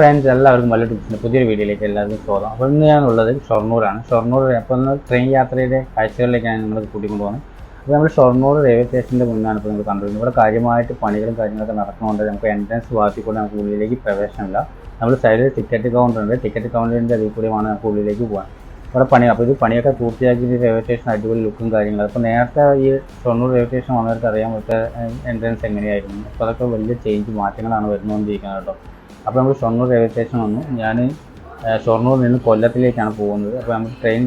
Friends എല്ലാവർക്കും വലിയ ടിപ്സിന്റെ പുതിയൊരു വീഡിയോയിലേക്ക് എല്ലാവർക്കും സ്വാഗതം. അപ്പോൾ ഇന്ന് ഞാനുള്ളത് ഷൊർണൂരാണ്. ഷൊർണൂർ അപ്പോൾ ഇന്ന് ട്രെയിൻ യാത്രയുടെ കാഴ്ചകളിലേക്കാണ് നമ്മൾ കൂട്ടിക്കൊണ്ട് പോകുന്നത്. അപ്പോൾ നമ്മൾ ഷൊർണൂർ റെയിൽവേ സ്റ്റേഷന്റെ മുന്നാണ് ഇപ്പോൾ നമ്മൾ കണ്ടുവരുന്നത്. ഇവിടെ കാര്യമായിട്ട് പണികളും കാര്യങ്ങളൊക്കെ നടക്കുന്നുണ്ട്. നമുക്ക് എൻട്രൻസ് ഭാഗത്തിൽ കൂടെ നമുക്ക് ഉള്ളിലേക്ക് പ്രവേശനമില്ല നമ്മൾ സൈഡിൽ ടിക്കറ്റ് കൗണ്ടർ ഉണ്ട്. ടിക്കറ്റ് കൗണ്ടറിന്റെ അതിൽ കൂടിയാണ് നമുക്ക് ഉള്ളിലേക്ക് പോകാൻ ഇവിടെ പണി അപ്പോൾ ഇത് പണിയൊക്കെ പൂർത്തിയാക്കി റെയിൽവേ സ്റ്റേഷൻ അടിപൊളി ലുക്കും കാര്യങ്ങളും. അപ്പോൾ നേരത്തെ ഈ ഷൊർണൂർ റെയിൽവേ സ്റ്റേഷൻ വന്നവർക്ക് അറിയാൻ പറ്റുക എൻട്രൻസ് എങ്ങനെയായിരുന്നു? അപ്പോൾ അതൊക്കെ വലിയ ചേഞ്ച് മാറ്റങ്ങളാണ് വരുന്നുകൊണ്ടിരിക്കുന്നത് കേട്ടോ. അപ്പോൾ നമ്മൾ ഷൊർണൂർ റെയിൽവേ സ്റ്റേഷൻ വന്നു. ഞാൻ ഷൊർണൂരിൽ നിന്ന് കൊല്ലത്തിലേക്കാണ് പോകുന്നത്. അപ്പോൾ നമ്മൾ train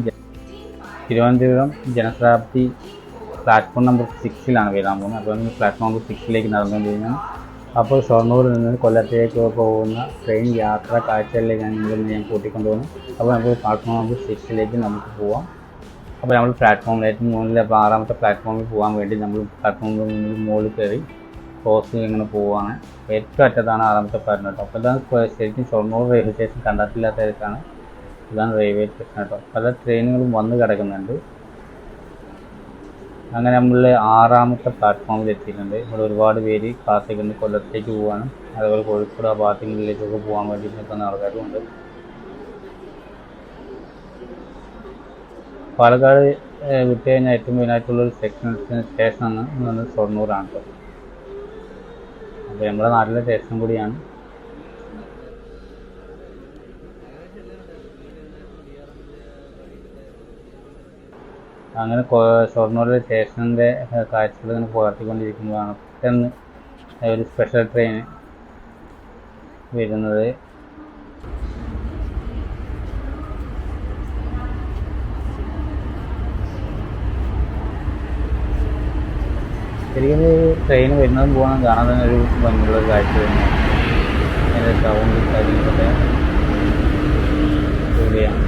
Thiruvananthapuram Janshatabdi platform number സിക്സിലാണ് വരാൻ പോകുന്നത്. അപ്പോൾ നമ്മൾ പ്ലാറ്റ്ഫോം നമ്പർ സിക്സിലേക്ക് നടന്നുകൊണ്ടിരിക്കുകയാണ്. അപ്പോൾ ഷൊർണൂരിൽ നിന്ന് കൊല്ലത്തിലേക്ക് പോകുന്ന ട്രെയിൻ യാത്ര കാഴ്ചകളിലേക്കാണ് നിങ്ങൾ ഞാൻ കൂട്ടിക്കൊണ്ടുപോകുന്നത്. അപ്പോൾ നമുക്ക് പ്ലാറ്റ്ഫോം നമ്പർ സിക്സിലേക്ക് നമുക്ക് പോവാം. അപ്പോൾ നമ്മൾ പ്ലാറ്റ്ഫോമിൽ ഏറ്റവും മുകളിൽ ആറാമത്തെ പ്ലാറ്റ്ഫോമിൽ പോകാൻ വേണ്ടി നമ്മൾ പ്ലാറ്റ്ഫോമിൽ മുകളിൽ കയറി ക്രോസ് ഇങ്ങനെ പോവാണ്. ഏറ്റവും അറ്റത്താണ് ആറാമത്തെ പാരൻ കേട്ടോ അപ്പോൾ ഇതാണ് ശരിക്കും ഷൊർണൂർ റെയിൽവേ സ്റ്റേഷൻ കണ്ടിട്ടില്ലാത്തവർക്കാണ് ഇതാണ് റെയിൽവേ സ്റ്റേഷൻ കേട്ടോ പല ട്രെയിനുകളും വന്ന് കിടക്കുന്നുണ്ട്. അങ്ങനെ നമ്മൾ ആറാമത്തെ പ്ലാറ്റ്ഫോമിൽ എത്തിയിട്ടുണ്ട്. ഇവിടെ ഒരുപാട് പേര് കാത്തേക്കുണ്ട് കൊല്ലത്തേക്ക് പോകാനും അതുപോലെ കോഴിക്കോട് ആ ഭാഗങ്ങളിലേക്കൊക്കെ പോകാൻ വേണ്ടി നിൽക്കുന്ന ആൾക്കാരുമുണ്ട് പാലക്കാട് വിട്ടുകഴിഞ്ഞാൽ വിട്ട് ഏറ്റവും മെയിനായിട്ടുള്ള ഒരു സെക്ഷൻ സ്റ്റേഷനാണ് ആണ് ഷൊർണൂറാണ് കേട്ടോ അപ്പോൾ നമ്മുടെ നാട്ടിലെ ടേസ്റ്റും കൂടിയാണ്. അങ്ങനെ ഷൊർണൂരിലെ സ്റ്റേഷന്റെ കാഴ്ചകൾ ഇങ്ങനെ പുലർത്തിക്കൊണ്ടിരിക്കുമ്പോഴാണ് പെട്ടെന്ന് ഒരു സ്പെഷ്യൽ ട്രെയിൻ വരുന്നത്. ശരിക്കും ട്രെയിൻ വരുന്നതും പോകണം കാണാൻ തന്നെ ഒരു ഭംഗിയുള്ള ഒരു കാഴ്ച തന്നെയാണ്. അതിന്റെ സൗണ്ട് കാര്യങ്ങളൊക്കെ അടിപൊളിയാണ്.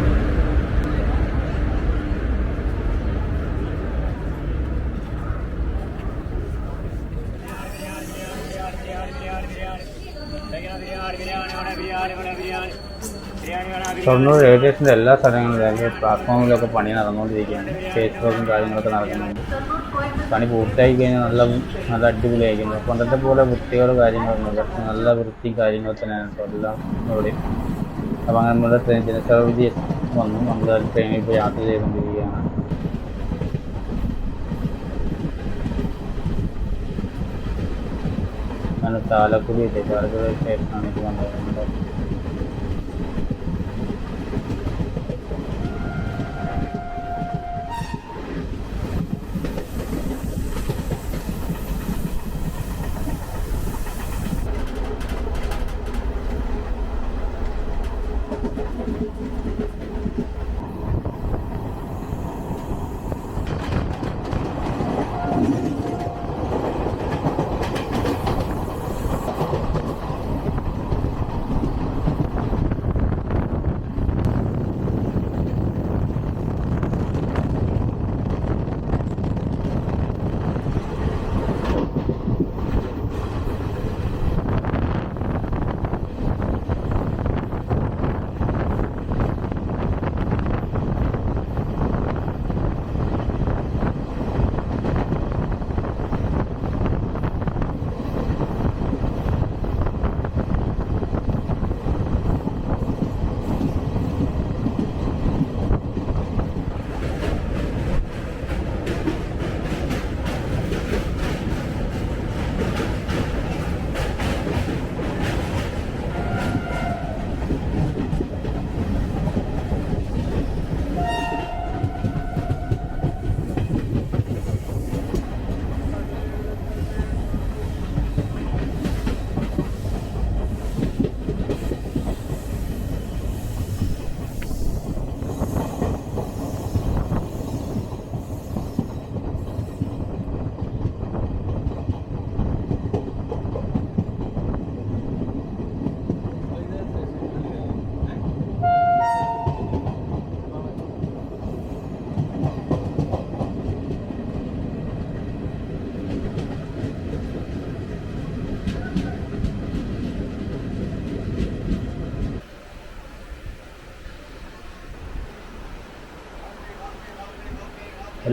ഷൊർണൂർ റെയിൽവേ സ്റ്റേഷന്റെ എല്ലാ സ്ഥലങ്ങളിലും പ്ലാറ്റ്ഫോമിലൊക്കെ പണി നടന്നുകൊണ്ടിരിക്കുകയാണ്. ഫേസ്ബുക്കും കാര്യങ്ങളൊക്കെ നടക്കുന്നുണ്ട്. പണി പൂർത്തിയായി കഴിഞ്ഞാൽ നല്ല നല്ല അടിപൊളിയായിരിക്കുന്നു പണ്ടത്തെ പോലെ വൃത്തിയോട് കാര്യങ്ങളൊന്നുമില്ല പക്ഷെ നല്ല വൃത്തി കാര്യങ്ങൾ തന്നെയാണ്. ഇപ്പോൾ എല്ലാം ഇവിടെ. അപ്പം അങ്ങനെ നമ്മുടെ ട്രെയിൻ ദിനസൗകര്യം വന്നു. നമ്മൾ ട്രെയിനിൽ ഇപ്പോൾ യാത്ര ചെയ്തുകൊണ്ടിരിക്കുകയാണ്. അങ്ങനെ ചാലക്കുടി എത്തി ചാലക്കുടി സ്റ്റേഷനാണ് ഇത് വന്നത്.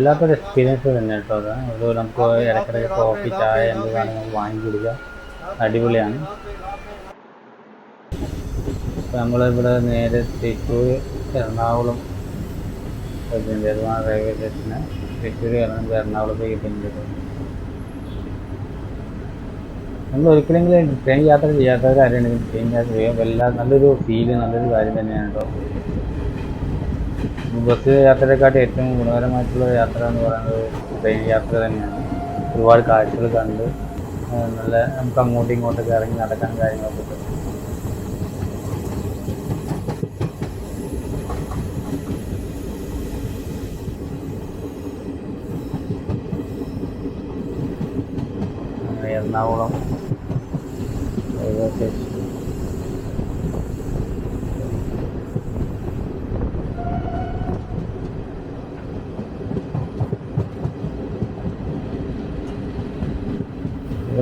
വല്ലാത്തൊരു എക്സ്പീരിയൻസ് തന്നെ കേട്ടോ അത്. ഒരു നമുക്ക് ഇടയ്ക്കിടയ്ക്ക് കോഫി ചായ എന്ത് വേണമെങ്കിൽ വാങ്ങി കുടിക്കാം. അടിപൊളിയാണ്. ഇപ്പം നമ്മളിവിടെ നേരെ തൃശ്ശൂർ എറണാകുളം എറണാകുളം റെയിൽവേ സ്റ്റേഷന് തൃശ്ശൂർ ഇറങ്ങുമ്പോൾ എറണാകുളത്തേക്ക് പിന്നെ നമ്മൾ ഒരിക്കലെങ്കിലും ട്രെയിൻ യാത്ര ചെയ്യാത്തവരാരെങ്കിലും ട്രെയിൻ യാത്ര ചെയ്യാൻ വല്ല നല്ലൊരു ഫീൽ നല്ലൊരു കാര്യം തന്നെയാണ് കേട്ടോ. ബസ് യാത്രയെക്കാട്ടി ഏറ്റവും ഗുണകരമായിട്ടുള്ള യാത്ര എന്ന് പറയുന്നത് ട്രെയിൻ യാത്ര തന്നെയാണ്. ഒരുപാട് കാഴ്ചകൾ കണ്ട് നല്ല നമുക്ക് അങ്ങോട്ടും ഇങ്ങോട്ടൊക്കെ ഇറങ്ങി നടക്കാൻ കാര്യങ്ങളൊക്കെ എറണാകുളം റെയിൽവേ സ്റ്റേഷൻ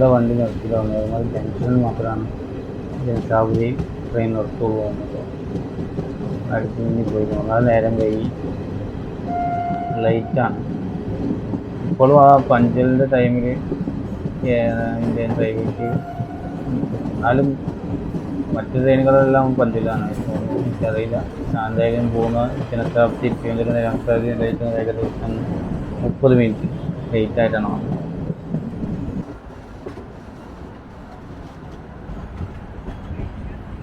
ഇവിടെ വണ്ടി നിർത്തിയിട്ടാണ് അതുപോലെ ജംഗ്ഷനിൽ മാത്രമാണ് ജനശാബുരി ട്രെയിൻ നിർത്തുള്ളൂ വന്നത് അടുത്ത് നിന്ന് പോയി. അത് നേരം കഴിഞ്ഞ് ലൈറ്റാണ് ഇപ്പോഴും ആ പഞ്ചലിന്റെ ടൈമിൽ ഇന്ത്യൻ റെയിൽവേക്ക് എന്നാലും മറ്റു ട്രെയിനുകളെല്ലാം പഞ്ചലാണ് എനിക്കറിയില്ല. ഞാൻ എന്തായാലും പോകുന്ന ജനശതാബ്ദി തിരുവനന്തപുരം ജനശതാബ്ദി ഏകദേശം മുപ്പത് മിനിറ്റ് ലേറ്റ് ആയിട്ടാണ് വന്നത്.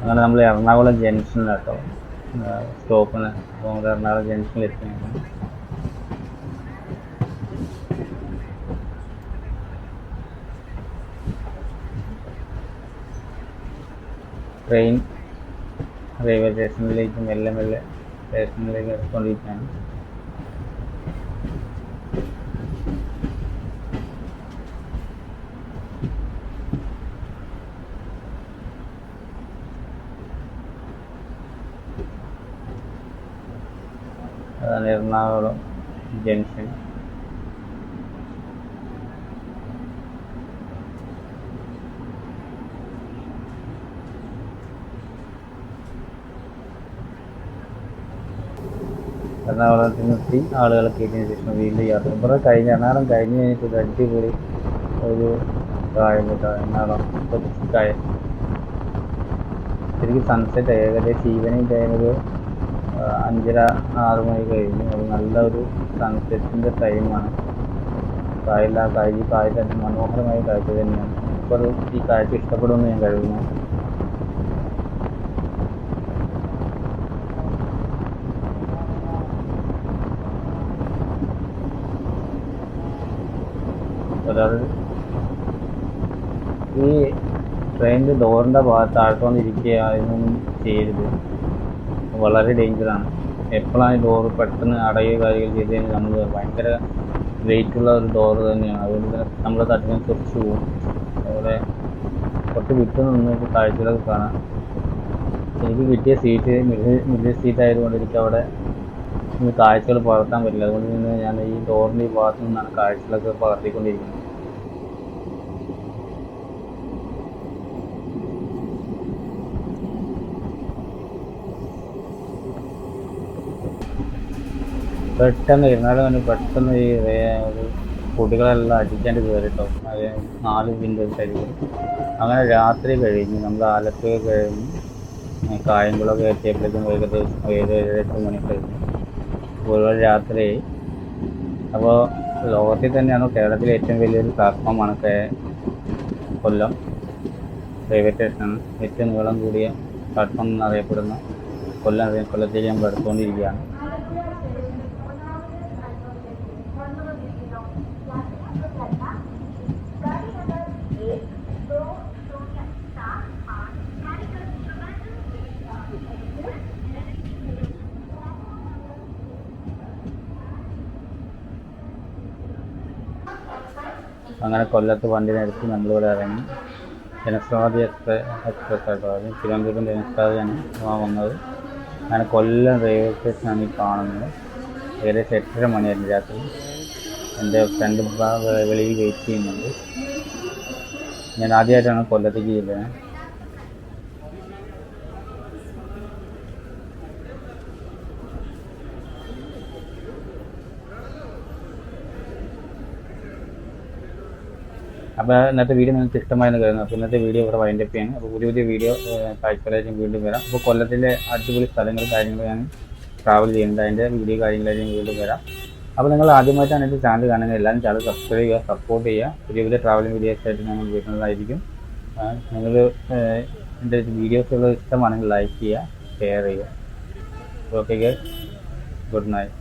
അങ്ങനെ നമ്മൾ എറണാകുളം ജംഗ്ഷനിലാട്ടോ സ്റ്റോപ്പിന്. അപ്പോൾ നമ്മൾ എറണാകുളം ജംഗ്ഷനിൽ എത്തിയാണ് ട്രെയിൻ റെയിൽവേ സ്റ്റേഷനിലേക്ക് മെല്ലെ മെല്ലെ സ്റ്റേഷനിലേക്ക് എടുത്തുകൊണ്ടിരിക്കുകയാണ് എറണാകുളം ജംഗ്ഷൻ എറണാകുളത്ത് നിർത്തി ആളുകളെ കയറ്റിയതിനു ശേഷം വീണ്ടും യാത്ര. ഇവിടെ കഴിഞ്ഞ് എറണാകുളം കഴിഞ്ഞ് കഴിഞ്ഞിട്ട് ഒരു അടിപൊളി ഒരു കായം കേട്ടോ. എറണാകുളം കൊച്ചി കായം ശരിക്കും സൺസെറ്റ് ഏകദേശം ഈവനിങ് ടൈമിൽ അഞ്ചര ആറ് മണി കഴിഞ്ഞു. അത് നല്ല സൺസെറ്റിന്റെ ടൈമാണ് കായല കായൽ തന്നെ മനോഹരമായ കാഴ്ച തന്നെയാണ്. അപ്പോൾ ഈ കാഴ്ച ഇഷ്ടപ്പെടുമെന്ന് ഞാൻ കരുതുന്നു. ഒരാൾ ഈ ട്രെയിനിന്റെ ഡോറിന്റെ ഭാഗത്ത് താഴ്ത്തോണ്ട് ചെയ്യരുത്. വളരെ ഡേഞ്ചറാണ് എപ്പോഴാണ് ഡോറ് പെട്ടെന്ന് അടയുക കാര്യങ്ങൾ ചെയ്ത് കഴിഞ്ഞാൽ നമ്മൾ ഭയങ്കര വെയിറ്റുള്ള ഒരു ഡോറ് തന്നെയാണ്. അതുകൊണ്ട് നമ്മൾ തട്ടിനെ തെറിച്ച് പോകും. അതുപോലെ കുറച്ച് വിട്ട് നിന്ന് കാഴ്ചകളൊക്കെ കാണാം. എനിക്ക് കിട്ടിയ സീറ്റ് മിഡിൽ മിഡിൽ സീറ്റ് ആയതുകൊണ്ട് എനിക്ക് അവിടെ കാഴ്ചകൾ പകർത്താൻ പറ്റില്ല. അതുകൊണ്ട് തന്നെ ഞാൻ ഈ ഡോറിന്റെ ഈ ഭാഗത്തു നിന്നാണ് കാഴ്ചകളൊക്കെ പകർത്തിക്കൊണ്ടിരിക്കുന്നത്. പെട്ടെന്ന് ഇരുന്നാലും തന്നെ പെട്ടെന്ന് ഈ കുട്ടികളെല്ലാം അടിക്കാണ്ട് കയറിട്ടോ അത് നാല് വിൻഡോസ് ആയിരിക്കും അങ്ങനെ രാത്രി കഴിഞ്ഞ് നമ്മൾ ആലപ്പുഴ കഴിഞ്ഞ് കായംകുളമൊക്കെ എത്തിയപ്പോഴേക്കും ഏകദേശം ഏഴ് ഏഴെട്ട് മണി കഴിഞ്ഞു. ഒരുപാട് രാത്രി അപ്പോൾ ലോകത്തിൽ തന്നെയാണ് കേരളത്തിലെ ഏറ്റവും വലിയൊരു പ്ലാറ്റ്ഫോമാണ് കൊല്ലം. റെയിൽവേ സ്റ്റേഷനാണ് ഏറ്റവും നീളം കൂടിയ പ്ലാറ്റ്ഫോം എന്നറിയപ്പെടുന്ന കൊല്ലം കൊല്ലത്തേക്ക് നമ്മൾ എടുത്തുകൊണ്ടിരിക്കുകയാണ് അങ്ങനെ കൊല്ലത്ത് വണ്ടി നിർത്തി നമ്മളിവിടെ ഇറങ്ങി. ജനസ്വാതി എക്സ്പ്രസ് എക്സ്പ്രസ് ആയിട്ട് പറഞ്ഞു തിരുവനന്തപുരം ആ വന്നത്. അങ്ങനെ കൊല്ലം റെയിൽവേ സ്റ്റേഷനാണ് ഈ കാണുന്നത്. ഏകദേശം എട്ടര മണിയായിരുന്നു രാത്രി. എന്റെ ഫ്രണ്ട് വെളിയിൽ വെയിറ്റ് ചെയ്യുന്നുണ്ട്. ഞാൻ ആദ്യമായിട്ടാണ് കൊല്ലത്തേക്ക് ചെല്ലുന്നത്. അപ്പോൾ ഇന്നത്തെ വീഡിയോ നിങ്ങൾക്ക് ഇഷ്ടമായെന്ന് കരുതുന്നു. അപ്പോൾ ഇന്നത്തെ വീഡിയോ ഇവിടെ വൈൻഡപ്പ് ചെയ്യാൻ അപ്പോൾ പുതിയ പുതിയ വീഡിയോ കാഴ്ചകളായിട്ടും വീണ്ടും വരാം. അപ്പോൾ കൊല്ലത്തിലെ അടിപൊളി സ്ഥലങ്ങളും കാര്യങ്ങളും ഞാൻ ട്രാവൽ ചെയ്യുന്നുണ്ട്. അതിന്റെ വീഡിയോ കാര്യങ്ങളായിട്ടും വീണ്ടും വരാം. അപ്പോൾ നിങ്ങൾ ആദ്യമായിട്ടാണ് എന്റെ ചാനൽ കാണുന്നത്. എല്ലാവരും ചാനൽ സബ്സ്ക്രൈബ് ചെയ്യുക സപ്പോർട്ട് ചെയ്യുക. പുതിയ പുതിയ ട്രാവലിംഗ് വീഡിയോസ് ആയിട്ട് ഞങ്ങൾ വരുന്നതായിരിക്കും. നിങ്ങൾ വീഡിയോസ് വീഡിയോസുകൾ ഇഷ്ടമാണെങ്കിൽ ലൈക്ക് ചെയ്യുക ഷെയർ ചെയ്യുക. Okay good night